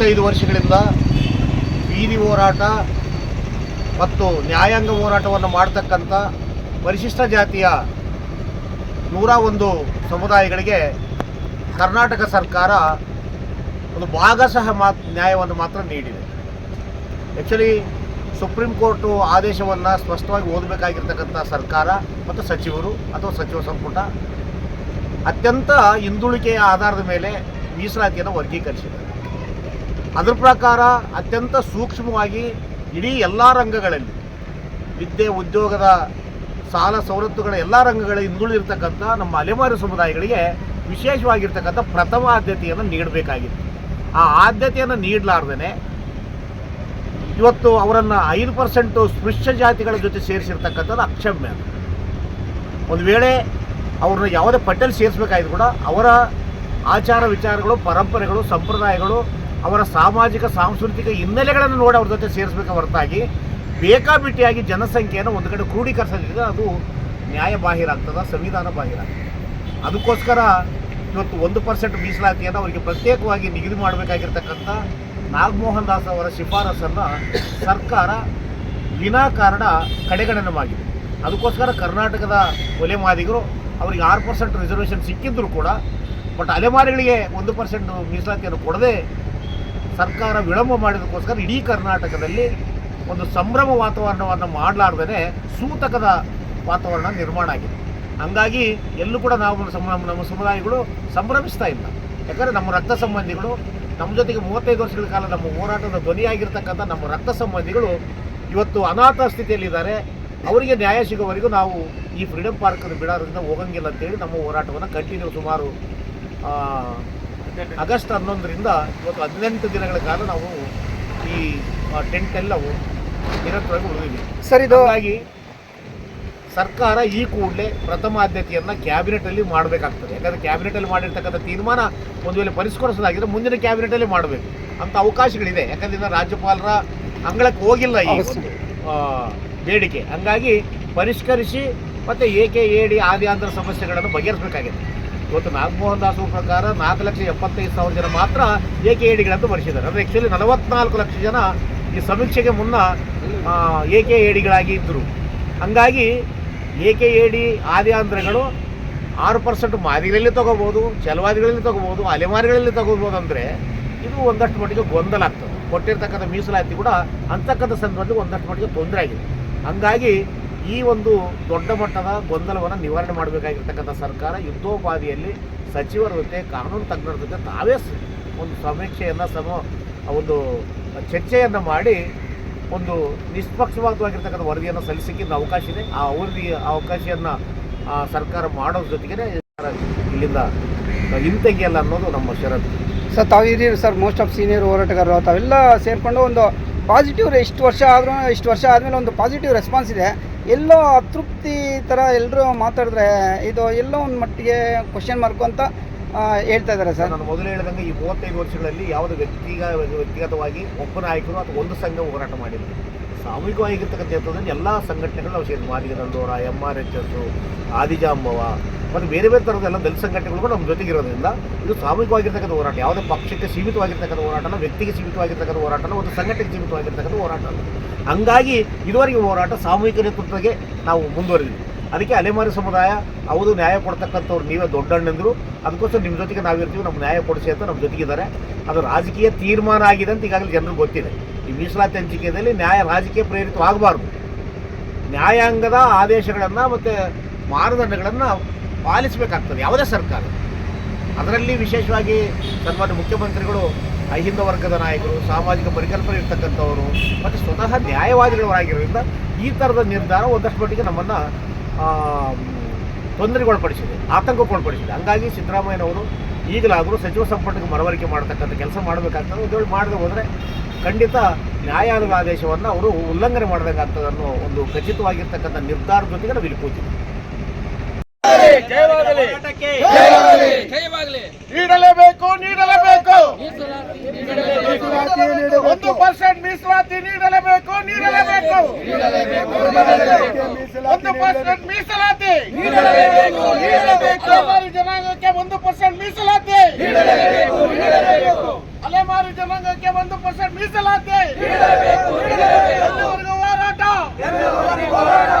ಮೂವತ್ತೈದು ವರ್ಷಗಳಿಂದ ಬೀದಿ ಹೋರಾಟ ಮತ್ತು ನ್ಯಾಯಾಂಗ ಹೋರಾಟವನ್ನು ಮಾಡ್ತಕ್ಕಂಥ ಪರಿಶಿಷ್ಟ ಜಾತಿಯ ನೂರ ಒಂದು ಸಮುದಾಯಗಳಿಗೆ ಕರ್ನಾಟಕ ಸರ್ಕಾರ ಒಂದು ಭಾಗಶಃ ಮಾ ನ್ಯಾಯವನ್ನು ಮಾತ್ರ ನೀಡಿದೆ. ಆ್ಯಕ್ಚುಲಿ ಸುಪ್ರೀಂ ಕೋರ್ಟು ಆದೇಶವನ್ನು ಸ್ಪಷ್ಟವಾಗಿ ಓದಬೇಕಾಗಿರ್ತಕ್ಕಂಥ ಸರ್ಕಾರ ಮತ್ತು ಸಚಿವರು ಅಥವಾ ಸಚಿವ ಸಂಪುಟ ಅತ್ಯಂತ ಹಿಂದುಳಿಕೆಯ ಆಧಾರದ ಮೇಲೆ ಮೀಸಲಾತಿಯನ್ನು ವರ್ಗೀಕರಿಸಿದೆ ಅದರ ಪ್ರಕಾರ ಅತ್ಯಂತ ಸೂಕ್ಷ್ಮವಾಗಿ ಇಡೀ ಎಲ್ಲ ರಂಗಗಳಲ್ಲಿ ವಿದ್ಯೆ, ಉದ್ಯೋಗದ ಸಾಲ ಸವಲತ್ತುಗಳ ಎಲ್ಲ ರಂಗಗಳ ಹಿಂದುಳಿದಿರ್ತಕ್ಕಂಥ ನಮ್ಮ ಅಲೆಮಾರಿ ಸಮುದಾಯಗಳಿಗೆ ವಿಶೇಷವಾಗಿರ್ತಕ್ಕಂಥ ಪ್ರಥಮ ಆದ್ಯತೆಯನ್ನು ನೀಡಬೇಕಾಗಿತ್ತು. ಆ ಆದ್ಯತೆಯನ್ನು ನೀಡಲಾರ್ದೇ ಇವತ್ತು ಅವರನ್ನು ಐದು ಪರ್ಸೆಂಟು ಸ್ಪೃಶ್ಯ ಜಾತಿಗಳ ಜೊತೆ ಸೇರಿಸಿರ್ತಕ್ಕಂಥದ್ದು ಅಕ್ಷಮ್ಯ. ಒಂದು ವೇಳೆ ಅವ್ರನ್ನ ಯಾವುದೇ ಪಟ್ಟಲ್ಲಿ ಸೇರಿಸ್ಬೇಕಾಯ್ತು ಕೂಡ ಅವರ ಆಚಾರ ವಿಚಾರಗಳು, ಪರಂಪರೆಗಳು, ಸಂಪ್ರದಾಯಗಳು ಅವರ ಸಾಮಾಜಿಕ, ಸಾಂಸ್ಕೃತಿಕ ಹಿನ್ನೆಲೆಗಳನ್ನು ನೋಡಿ ಅವ್ರ ಜೊತೆ ಸೇರಿಸಬೇಕು ಹೊರತಾಗಿ. ಬೇಕಾಬಿಟ್ಟಿಯಾಗಿ ಜನಸಂಖ್ಯೆಯನ್ನು ಒಂದು ಕಡೆ ಕ್ರೋಢೀಕರಿಸೋದ್ರಿಂದ ಅದು ನ್ಯಾಯ ಬಾಹಿರ ಸಂವಿಧಾನ ಬಾಹಿರ ಅದಕ್ಕೋಸ್ಕರ ಇವತ್ತು ಒಂದು ಪರ್ಸೆಂಟ್ ಮೀಸಲಾತಿಯನ್ನು ಅವರಿಗೆ ಪ್ರತ್ಯೇಕವಾಗಿ ನಿಗದಿ ಮಾಡಬೇಕಾಗಿರ್ತಕ್ಕಂಥ ನಾಗಮೋಹನ್ ದಾಸ್ ಅವರ ಶಿಫಾರಸನ್ನು ಸರ್ಕಾರ ವಿನಾಕಾರಣ ಕಡೆಗಣನೆ ಮಾಡಿದೆ ಅದಕ್ಕೋಸ್ಕರ ಕರ್ನಾಟಕದ ಒಲೆಮಾದಿಗರು ಅವರಿಗೆ ಆರು ಪರ್ಸೆಂಟ್ ರಿಸರ್ವೇಷನ್ ಸಿಕ್ಕಿದ್ದರೂ ಕೂಡ, ಬಟ್ ಅಲೆಮಾರಿಗಳಿಗೆ ಒಂದು ಪರ್ಸೆಂಟ್ ಮೀಸಲಾತಿಯನ್ನು ಕೊಡದೆ ಸರ್ಕಾರ ವಿಳಂಬ ಮಾಡಿದಕ್ಕೋಸ್ಕರ ಇಡೀ ಕರ್ನಾಟಕದಲ್ಲಿ ಒಂದು ಸಂಭ್ರಮ ವಾತಾವರಣವನ್ನು ಮಾಡಲಾರ್ದೇ ಸೂತಕದ ವಾತಾವರಣ ನಿರ್ಮಾಣ ಆಗಿದೆ. ಹಂಗಾಗಿ ಎಲ್ಲೂ ಕೂಡ ನಾವು ನಮ್ಮ ಸಮುದಾಯಗಳು ಸಂಭ್ರಮಿಸ್ತಾ ಇಲ್ಲ. ಯಾಕಂದರೆ ನಮ್ಮ ರಕ್ತ ಸಂಬಂಧಿಗಳು, ನಮ್ಮ ಜೊತೆಗೆ ಮೂವತ್ತೈದು ವರ್ಷಗಳ ಕಾಲ ನಮ್ಮ ಹೋರಾಟದ ಧ್ವನಿಯಾಗಿರ್ತಕ್ಕಂಥ ನಮ್ಮ ರಕ್ತ ಸಂಬಂಧಿಗಳು ಇವತ್ತು ಅನಾಥ ಸ್ಥಿತಿಯಲ್ಲಿದ್ದಾರೆ. ಅವರಿಗೆ ನ್ಯಾಯ ಸಿಗೋವರೆಗೂ ನಾವು ಈ ಫ್ರೀಡಮ್ ಪಾರ್ಕ್ ಬಿಡೋದ್ರಿಂದ ಹೋಗಂಗಿಲ್ಲ ಅಂತೇಳಿ ನಮ್ಮ ಹೋರಾಟವನ್ನು ಕಂಟಿನ್ಯೂ ಸುಮಾರು ಆಗಸ್ಟ್ ಹನ್ನೊಂದರಿಂದ ಇವತ್ತು ಹದಿನೆಂಟು ದಿನಗಳ ಕಾಲ ನಾವು ಈ ಟೆಂಟ್ ಎಲ್ಲ ನಿರಂತರವಾಗಿ ಉಳಿದಿದ್ದೀವಿ ಸರ್ ಹಾಗಾಗಿ ಸರ್ಕಾರ ಈ ಕೂಡಲೇ ಪ್ರಥಮ ಆದ್ಯತೆಯನ್ನು ಕ್ಯಾಬಿನೆಟಲ್ಲಿ ಮಾಡಬೇಕಾಗ್ತದೆ. ಯಾಕಂದರೆ ಕ್ಯಾಬಿನೆಟಲ್ಲಿ ಮಾಡಿರ್ತಕ್ಕಂಥ ತೀರ್ಮಾನ ಒಂದು ವೇಳೆ ಪರಿಷ್ಕರಿಸಲಾಗಿದ್ರೆ ಮುಂದಿನ ಕ್ಯಾಬಿನೆಟಲ್ಲಿ ಮಾಡಬೇಕು. ಅಂತ ಅವಕಾಶಗಳಿದೆ. ಯಾಕಂದ್ರೆ ರಾಜ್ಯಪಾಲರ ಅಂಗಳಕ್ಕೆ ಹೋಗಿಲ್ಲ ಈ ಒಂದು ಬೇಡಿಕೆ. ಹಂಗಾಗಿ ಪರಿಷ್ಕರಿಸಿ ಮತ್ತು ಏಕೆ ಏಡಿ ಆದ್ಯಾಂತರ ಸಮಸ್ಯೆಗಳನ್ನು ಬಗೆಹರಿಸಬೇಕಾಗಿದೆ. ಇವತ್ತು ನಾಗಮೋಹನ್ ದಾಸ್ ಪ್ರಕಾರ ನಾಲ್ಕು ಲಕ್ಷ ಎಪ್ಪತ್ತೈದು ಸಾವಿರ ಜನ ಮಾತ್ರ ಎ ಕೆ ಏಡಿಗಳನ್ನು ಬರೆಸಿದ್ದಾರೆ ಅಂದರೆ ಆ್ಯಕ್ಚುಲಿ ನಲವತ್ನಾಲ್ಕು ಲಕ್ಷ ಜನ ಈ ಸಮೀಕ್ಷೆಗೆ ಮುನ್ನ ಎ ಕೆ ಏಡಿಗಳಾಗಿ ಇದ್ದರು ಹಂಗಾಗಿ ಏಕೆ ಏಡಿ ಆದ್ಯಾಂಧ್ರಗಳು ಆರು ಪರ್ಸೆಂಟ್ ಮಾದಿಗಳಲ್ಲಿ ತಗೋಬೋದು ಚಲವಾದಿಗಳಲ್ಲಿ ತೊಗೋಬೋದು, ಅಲೆಮಾರಿಗಳಲ್ಲಿ ತಗೋಬೋದು ಅಂದರೆ ಇದು ಒಂದಷ್ಟು ಮಟ್ಟಿಗೆ ಗೊಂದಲ ಆಗ್ತದೆ. ಕೊಟ್ಟಿರ್ತಕ್ಕಂಥ ಮೀಸಲಾತಿ ಕೂಡ ಅಂತಕ್ಕಂಥ ಸಂದರ್ಭದಲ್ಲಿ ಒಂದಷ್ಟು ಮಟ್ಟಿಗೆ ತೊಂದರೆ ಆಗಿದೆ. ಹಂಗಾಗಿ ಈ ಒಂದು ದೊಡ್ಡ ಮಟ್ಟದ ಗೊಂದಲವನ್ನು ನಿವಾರಣೆ ಮಾಡಬೇಕಾಗಿರ್ತಕ್ಕಂಥ ಸರ್ಕಾರ ಯುದ್ಧೋಪಾದಿಯಲ್ಲಿ ಸಚಿವರ ಜೊತೆ, ಕಾನೂನು ತಜ್ಞರ ಜೊತೆ ತಾವೇ ಒಂದು ಸಮೀಕ್ಷೆಯನ್ನು ಸಮ ಒಂದು ಚರ್ಚೆಯನ್ನು ಮಾಡಿ ಒಂದು ನಿಷ್ಪಕ್ಷಪಾತವಾಗಿರ್ತಕ್ಕಂಥ ವರದಿಯನ್ನು ಸಲ್ಲಿಸಲಿಕ್ಕೆ ಇನ್ನು ಅವಕಾಶ ಇದೆ. ಆ ವರದಿ ಅವಕಾಶವನ್ನು ಸರ್ಕಾರ ಮಾಡೋದ್ರ ಜೊತೆಗೆ ಇಲ್ಲಿಂದ ಹಿಂತೆಗೆಯಲ್ಲ ಅನ್ನೋದು ನಮ್ಮ ಷರತ್ತು. ಸರ್, ತಾವು ಇದೀರಿ ಸರ್ ಮೋಸ್ಟ್ ಆಫ್ ಸೀನಿಯರ್ ಹೋರಾಟಗಾರರು ತಾವೆಲ್ಲ ಸೇರಿಕೊಂಡು ಒಂದು ಪಾಸಿಟಿವ್ ಇಷ್ಟು ವರ್ಷ ಆದರೂ, ಇಷ್ಟು ವರ್ಷ ಆದಮೇಲೆ ಒಂದು ಪಾಸಿಟಿವ್ ರೆಸ್ಪಾನ್ಸ್ ಇದೆ. ಎಲ್ಲೋ ಅತೃಪ್ತಿ ಥರ ಎಲ್ಲರೂ ಮಾತಾಡಿದ್ರೆ ಇದು ಎಲ್ಲೋ ಒಂದು ಮಟ್ಟಿಗೆ ಕ್ವಶನ್ ಮಾರ್ಕು ಅಂತ ಹೇಳ್ತಾ ಇದ್ದಾರೆ ಸರ್. ನಾನು ಮೊದಲು ಹೇಳಿದಂಗೆ ಈ ಮೂವತ್ತೈದು ವರ್ಷಗಳಲ್ಲಿ ಯಾವುದೇ ವ್ಯಕ್ತಿಗ ವ್ಯಕ್ತಿಗತವಾಗಿ ಒಬ್ಬ ನಾಯಕರು ಅಥವಾ ಒಂದು ಸಂಘ ಹೋರಾಟ ಮಾಡಿಲ್ಲ. ಸಾಮೂಹಿಕವಾಗಿರ್ತಕ್ಕಂಥ ಹಂತದಲ್ಲಿ ಎಲ್ಲ ಸಂಘಟನೆಗಳು ನಾವು ಸೇರಿ Madiga M R H S Adijambava, ಮತ್ತು ಬೇರೆ ಬೇರೆ ಥರದ ಎಲ್ಲ ದಲಿತ ಸಂಘಟನೆಗಳು ಕೂಡ ನಮ್ಮ ಜೊತೆಗಿರೋದ್ರಿಂದ ಇದು ಸಾಮೂಹಿಕವಾಗಿರ್ತಕ್ಕಂಥ ಹೋರಾಟ. ಯಾವುದೇ ಪಕ್ಷಕ್ಕೆ ಸೀಮಿತವಾಗಿರ್ತಕ್ಕಂಥ ಹೋರಾಟನ ವ್ಯಕ್ತಿಗೆ ಸೀಮಿತವಾಗಿರ್ತಕ್ಕಂಥ ಹೋರಾಟನ ಒಂದು ಸಂಘಟನೆಗೆ ಸೀಮಿತವಾಗಿರ್ತಕ್ಕಂಥ ಹೋರಾಟ ಹಂಗಾಗಿ ಇದುವರೆಗೆ ಹೋರಾಟ ಸಾಮೂಹಿಕ ನೇತೃತ್ವಕ್ಕೆ ನಾವು ಮುಂದುವರೆದಿದ್ವಿ ಅದಕ್ಕೆ ಅಲೆಮಾರಿ ಸಮುದಾಯ, ಹೌದು, ನ್ಯಾಯ ಕೊಡ್ತಕ್ಕಂಥವ್ರು ನೀವೇ ದೊಡ್ಡಣ್ಣಂದರು. ಅದಕ್ಕೋಸ್ಕರ ನಿಮ್ಮ ಜೊತೆಗೆ ನಾವಿರ್ತೀವಿ ನಮ್ಮ ನ್ಯಾಯ ಕೊಡಿಸಿ ಅಂತ ನಮ್ಮ ಜೊತೆಗಿದ್ದಾರೆ. ಅದು ರಾಜಕೀಯ ತೀರ್ಮಾನ ಆಗಿದೆ ಅಂತ ಈಗಾಗಲೇ ಜನರಿಗೆ ಗೊತ್ತಿದೆ. ಈ ಮೀಸಲಾತಿ ಹಂಚಿಕೆಯಲ್ಲಿ ನ್ಯಾಯ ರಾಜಕೀಯ ಪ್ರೇರಿತವಾಗಬಾರ್ದು. ನ್ಯಾಯಾಂಗದ ಆದೇಶಗಳನ್ನು ಮತ್ತು ಮಾನದಂಡಗಳನ್ನು ಪಾಲಿಸಬೇಕಾಗ್ತದೆ, ಯಾವುದೇ ಸರ್ಕಾರ. ಅದರಲ್ಲಿ ವಿಶೇಷವಾಗಿ ಸನ್ಮಾನ್ಯ ಮುಖ್ಯಮಂತ್ರಿಗಳು, ಅಹಿಂದ ವರ್ಗದ ನಾಯಕರು, ಸಾಮಾಜಿಕ ಪರಿಕಲ್ಪನೆ ಇರ್ತಕ್ಕಂಥವರು, ಮತ್ತು ಸ್ವತಃ ನ್ಯಾಯವಾದಿಗಳವರಾಗಿರೋದ್ರಿಂದ ಈ ಥರದ ನಿರ್ಧಾರ ಒಂದಷ್ಟು ಮಟ್ಟಿಗೆ ನಮ್ಮನ್ನು ತೊಂದರೆಗೊಳಪಡಿಸಿದೆ ಆತಂಕಕ್ಕೊಳಪಡಿಸಿದೆ ಹಂಗಾಗಿ ಸಿದ್ದರಾಮಯ್ಯನವರು ಈಗಲಾದರೂ ಸಚಿವ ಸಂಪುಟಕ್ಕೆ ಮನವರಿಕೆ ಮಾಡತಕ್ಕಂಥ ಕೆಲಸ ಮಾಡಬೇಕಾಗ್ತದೆ. ಒಂದು ವೇಳೆ ಮಾಡದೆ ಹೋದರೆ ಖಂಡಿತ ನ್ಯಾಯಾಲಯದ ಆದೇಶವನ್ನು ಅವರು ಉಲ್ಲಂಘನೆ ಮಾಡಬೇಕಾಗ್ತದೆ ಅನ್ನೋ ಒಂದು ಖಚಿತವಾಗಿರ್ತಕ್ಕಂಥ ನಿರ್ಧಾರದ ಜೊತೆಗೆ ನಾವು ಇಲ್ಲಿ ಕೂತಿದ್ದೀವಿ ನೀಡಲೇಬೇಕು ನೀಡಲೇಬೇಕು. ಒಂದು ಪರ್ಸೆಂಟ್ ಮೀಸಲಾತಿ ನೀಡಲೇಬೇಕು. ನೀಡಲೇಬೇಕು. ಒಂದು ಪರ್ಸೆಂಟ್ ಮೀಸಲಾತಿ ನೀಡಲೇಬೇಕು. ನೀಡಲೇಬೇಕು. ಮೀಸಲಾತಿ. ಅಲೆಮಾರಿ ಜನಾಂಗಕ್ಕೆ ಒಂದು ಪರ್ಸೆಂಟ್ ಮೀಸಲಾತಿ. ಹೋರಾಟ.